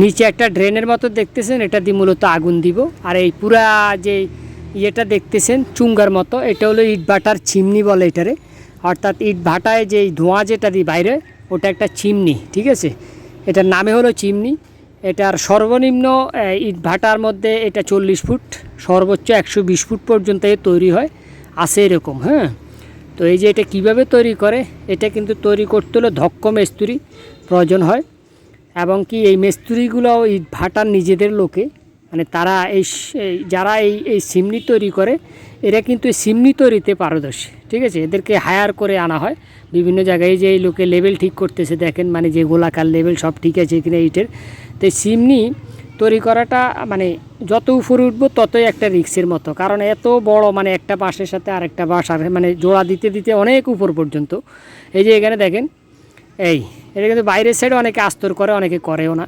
নিচে একটা ড্রেনের মতো দেখতেছেন, এটা দিয়ে মূলত আগুন দিব। আর এই পুরা যে ইয়েটা দেখতেছেন, চুঙ্গার মতো, এটা হলো ইট ভাটার চিমনি বলে এটারে। অর্থাৎ ইট ভাটায় যে ধোঁয়া যেটা দিই বাইরে, ওটা একটা চিমনি ঠিক আছে? এটার নামে হলো চিমনি এটার সর্বনিম্ন ইট ভাটার মধ্যে এটা চল্লিশ ফুট, সর্বোচ্চ একশো বিশ ফুট পর্যন্ত তৈরি হয়। আছে এরকম হ্যাঁ? তো এই যে এটা কীভাবে তৈরি করে, এটা কিন্তু তৈরি করতে হলে ধক্ক মেস্তুরি প্রয়োজন হয়। এবং কি এই মেস্তুরিগুলো এই ভাটার নিজেদের লোকে। মানে তারা এই যারা এই এই সিমনি তৈরি করে, এরা কিন্তু এই সিমনি তৈরিতে পারদর্শী, ঠিক আছে? এদেরকে হায়ার করে আনা হয়। বিভিন্ন জায়গায় যে এই লোকে লেভেল ঠিক করতেছে, দেখেন মানে যে গোলাকার লেভেল সব ঠিক আছে কিনা এইটের। তো সিমনি তৈরি করাটা মানে যত উপরে উঠবো ততই একটা রিক্সের মতো। কারণ এত বড় মানে একটা বাঁশের সাথে আরেকটা বাঁশ আর মানে জোড়া দিতে দিতে অনেক উপর পর্যন্ত। এই যে এখানে দেখেন, এই এটা কিন্তু বাইরের সাইডে অনেকে আস্তর করে অনেকে করেও না।